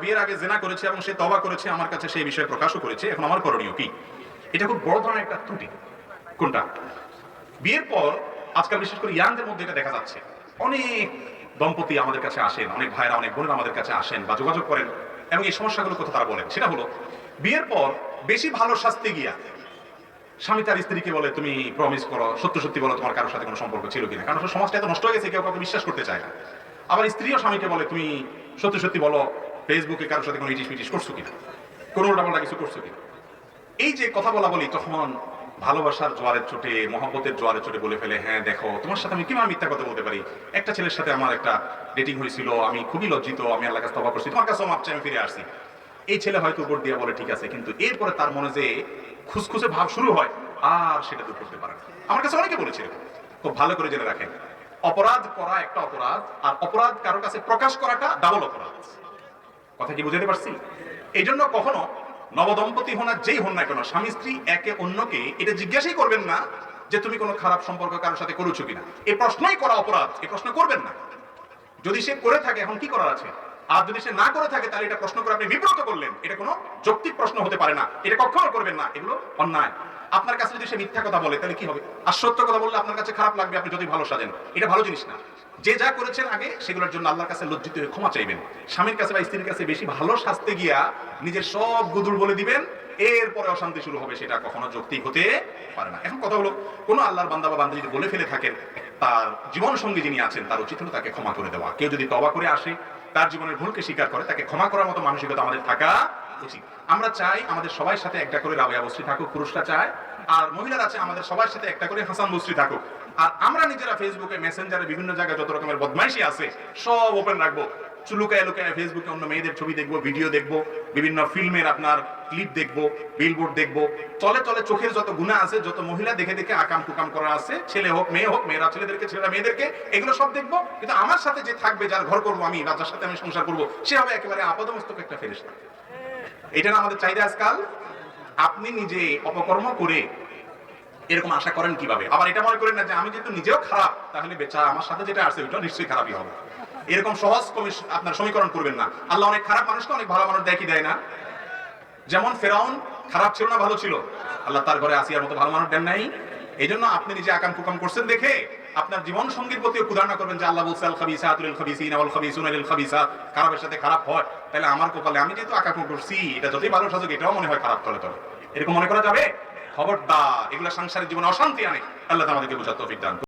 বিয়ের আগে জেনা করেছে এবং সে তবা করেছে, আমার কাছে সেই বিষয়ে প্রকাশও করেছে। এখন আমার করণীয় কি? এটা খুব বড় ধরনের একটা ত্রুটি। কোনটা? বিয়ের পর আজকাল বিশেষ করে ইয়াংদের মধ্যে এটা দেখা যাচ্ছে। অনেক দম্পতি আমাদের কাছে আসেন, অনেক ভাইরা অনেক বোনেরা আমাদের কাছে আসেন বা যোগাযোগ করেন এবং এই সমস্যাগুলোর কথা তারা বলেন। সেটা হলো, বিয়ের পর বেশি ভালো শাস্তি গিয়া স্বামী তার স্ত্রীকে বলে, তুমি প্রমিস করো, সত্য সত্যি বলো, তোমার কারোর সাথে কোনো সম্পর্ক ছিল কিনা? কারণ সমাজটা এত নষ্ট হয়ে গেছে, কেউ কাউকে বিশ্বাস করতে চায় না। আবার স্ত্রীও স্বামীকে বলে, তুমি সত্যি সত্যি বলো ফেসবুকে কারোর সাথে কোনো ইটিস মিটিস করছ কিনা? কোনো উল্টাপাল্টা কিছু করছ কিনা? এই যে কথা বলা বলি তখন ভালোবাসার জোয়ারের চোটে মহব্বতের জোয়ারের চোটে বলে ফেলে হ্যাঁ দেখো তোমার সাথে আমি কীভাবে মিথ্যা কথা বলতে পারি? একটা ছেলের সাথে আমার একটা ডেটিং হয়েছিল আমি খুবই লজ্জিত আমি আল্লাহ কাছে তবা করছি তোমার কাছেও মাপ চাই, আমি ফিরে আসছি। এই ছেলে হয়তো উপর দিয়ে বলে ঠিক আছে। কিন্তু এরপরে তার মনে যে খুসখুসে ভাব শুরু হয় আর সেটা দূর করতে পারে। আমার কাছে অনেকে বলেছে। খুব ভালো করে জেনে রাখেন। অপরাধ করা একটা অপরাধ আর অপরাধ কারোর কাছে প্রকাশ করাটা ডাবল অপরাধ। কথা কি বুঝাতে পারছি? এই জন্য কখনো নবদম্পতি হন আর যেই হন না কেন, স্বামী স্ত্রী একে অন্যকে এটা জিজ্ঞাসাই করবেন না যে তুমি কোনো খারাপ সম্পর্ক কারোর সাথে করেছ কিনা। এ প্রশ্নই করা অপরাধ, এ প্রশ্ন করবেন না। যদি সে করে থাকে, এখন কি করার আছে? আর যদি সে না করে থাকে, তাহলে এটা প্রশ্ন করে আপনি বিব্রত করলেন। এটা কোনো যৌক্তিক প্রশ্ন হতে পারে না। এটা কখনো করবেন না। এগুলো অন্যায়। আপনার কাছে যদি সে মিথ্যা কথা বলে, তাহলে কি হবে? আর সত্য কথা বললে আপনার কাছে খারাপ লাগবে, আপনি যদি ভালো সাজেন। এটা ভালো জিনিস না। যে যা করেছেন আগে, সেগুলোর জন্য আল্লাহর কাছে লজ্জিত হয়ে ক্ষমা চাইবেন। স্বামীর কাছে বা স্ত্রীর কাছে বেশি ভালো শাস্তে গিয়া নিজের সব গুদুর বলে দিবেন, এরপরে অশান্তি শুরু হবে, সেটা কখনো যৌক্তিক হতে পারে না। এখন কথা হলো, কোনো আল্লাহর বান্দা বা বান্ধা যদি বলে ফেলে থাকেন, তার জীবন সঙ্গী যিনি আছেন, তার উচিত হলো তাকে ক্ষমা করে দেওয়া। কেউ যদি তবা করে আসে, তার জীবনের ভুলকে স্বীকার করে, তাকে ক্ষমা করার মতো মানসিকতা আমাদের থাকা উচিত। আমরা চাই আমাদের সবার সাথে একটা করে রাবেয়া বস্তি থাকুক, পুরুষরা চায়। আর মহিলারা আছে আমাদের সবার সাথে একটা করে হাসান বস্তি থাকুক। আর আমরা নিজেরা ফেসবুকে মেসেঞ্জারে বিভিন্ন জায়গায় যত রকমের বদমাইশি আছে, সব ওপেন রাখব। লুকায় লুকায় ফেসবুকে অন্য মেয়েদের ছবি দেখব ভিডিও দেখব, বিভিন্ন ফিল্মের আপনার ক্লিপ দেখব বিলবোর্ড দেখব। চলে চলে চোখের যত গুণা আছে, যত মহিলা দেখে দেখে আকাম কুকাম করা আছে, ছেলে হোক, মেয়ে হোক, মেয়েরা, ছেলেদেরকে, ছেলেরা, মেয়েদেরকে, এগুলো সব দেখব। কিন্তু আমার সাথে যে থাকবে, যার ঘর করব আমি যার সাথে আমি সংসার করব, সে হবে একেবারে আপাদমস্তক একটা ফেরেস্তা এটা না আমাদের চাহিদা আজকাল, আপনি নিজে অপকর্ম করে এরকম আশা করেন কীভাবে? আবার এটা মনে করেন না যে আমি যেহেতু নিজেও খারাপ, তাহলে বেচা আমার সাথে যেটা আসছে ওইটা নিশ্চয়ই খারাপই হবে। এরকম সহজ আপনার সমীকরণ করবেন না। আল্লাহ অনেক খারাপ মানুষকে অনেক ভালো মানুষ দেখি দেয় না। যেমন ফেরাউন খারাপ ছিল না, ভালো ছিল। আল্লাহ তার ঘরে আসিয়ার মতো ভালো মানুষ দেন নাই। এই জন্য আপনি নিজে আকাম কুকাম করছেন দেখে আপনার জীবন সঙ্গীর প্রতি কুদারণা করবেন যে আল্লাহ বলছে, আল খাবিসা আতুল খাবিসিন আল খাবিসুন আল খাবিসা। খারাপের সাথে খারাপ হয়, তাহলে আমার কপালে আমি যেহেতু আকাম করছি, এটা যতই ভালো সাজুক, এটাও মনে হয় খারাপ তলে তলে। এরকম মনে করা যাবে? খবরদার, এগুলো সাংসারিক জীবনে অশান্তি আনে। আল্লাহ আমাদেরকে বোঝার তৌফিক দান।